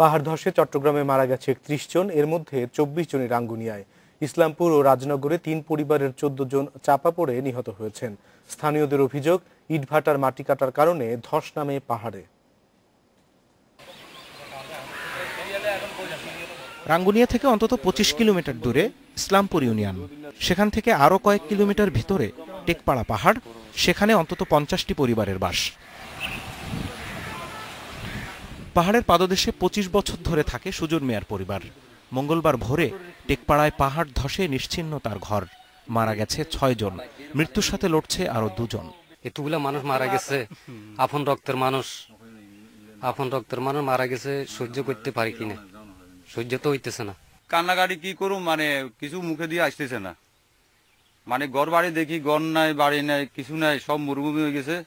পাহাড় ধসে চট্টগ্রামে মারা গেছে একত্রিশ জন, এর মধ্যে চব্বিশ জনই রাঙ্গুনিয়ায় ইসলামপুর ও রাজনগরে তিন পরিবারের চোদ্দ জন চাপা পড়ে নিহত হয়েছেন। স্থানীয়দের অভিযোগ ইটভাটার মাটি কাটার কারণে ধস নামে পাহাড়ে। রাঙ্গুনিয়া থেকে অন্তত পঁচিশ কিলোমিটার দূরে ইসলামপুর ইউনিয়ন। সেখান থেকে আরও কয়েক কিলোমিটার ভিতরে টেকপাড়া পাহাড়, সেখানে অন্তত পঞ্চাশটি পরিবারের বাস। পাহাড়ের পাদদেশে পঁচিশ বছর ধরে থাকে সুজন মিয়ার পরিবার। মঙ্গলবার ভোরে টেকপাড়ায় পাহাড় ধসে নিশ্চিহ্ন তার ঘর। মারা গেছে ছয় জন। মৃত্যুর সাথে লড়ছে আরও দুজন। এতগুলা মানুষ মারা গেছে। আপন রক্তের মানুষ। আপন রক্তের মানুষ মারা গেছে সহ্য করতে পারি কিনা সহ্য তো হইতেছে না। কান্নাকাটি কি করুম? মানে কিছু মুখে দিয়ে আসতেছে না। মানে ঘর বাড়ি দেখি ঘর নাই বাড়ি নাই কিছু নাই সব মরুভূমি হয়ে গেছে।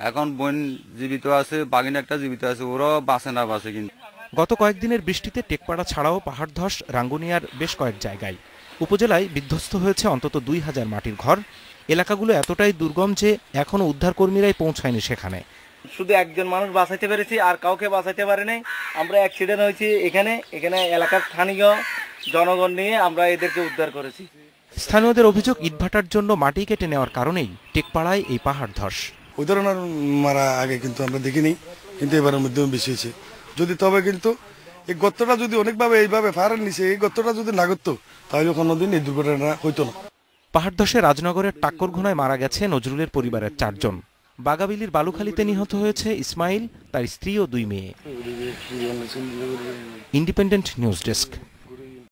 এখন বোন জীবিত আছে বাগিন একটা জীবিত আছে ওরাও বাঁচে না বাঁচে কিন্তু। গত কয়েকদিনের বৃষ্টিতে টেকপাড়া ছাড়াও পাহাড় ধস রাঙ্গুনিয়ার বেশ কয়েক জায়গায়। উপজেলায় বিধ্বস্ত হয়েছে অন্তত দুই হাজার মাটির ঘর। এলাকাগুলো এতটাই দুর্গম যে এখনও উদ্ধারকর্মীরাই পৌঁছায়নি সেখানে। শুধু একজন মানুষ বাঁচাইতে পেরেছি আর কাউকে বাঁচাইতে পারি নাই। আমরা অ্যাক্সিডেন্ট হয়েছি এখানে এখানে এলাকার স্থানীয় জনগণ নিয়ে আমরা এদেরকে উদ্ধার করেছি। স্থানীয়দের অভিযোগ ইটভাটার জন্য মাটি কেটে নেওয়ার কারণেই টেকপাড়ায় এই পাহাড় ধস ওই ধরনের মারা আগে কিন্তু আমরা দেখিনি কিন্তু এবারের মধ্যে বেশি হয়েছে। যদি তবে কিন্তু এই গর্তটা যদি অনেকভাবে এইভাবে ফায়ারের নিচে এই গর্তটা যদি না করতো তাহলে কোনোদিন এই দুর্ঘটনা হইতো না। পাহাড় ধসে রাজনগরের টাক্করঘোনায় মারা গেছে নজরুলের পরিবারের চারজন। বাগাবিলির বালুখালীতে নিহত হয়েছে ইসমাইল তার স্ত্রী ও দুই মেয়ে। Independent news desk.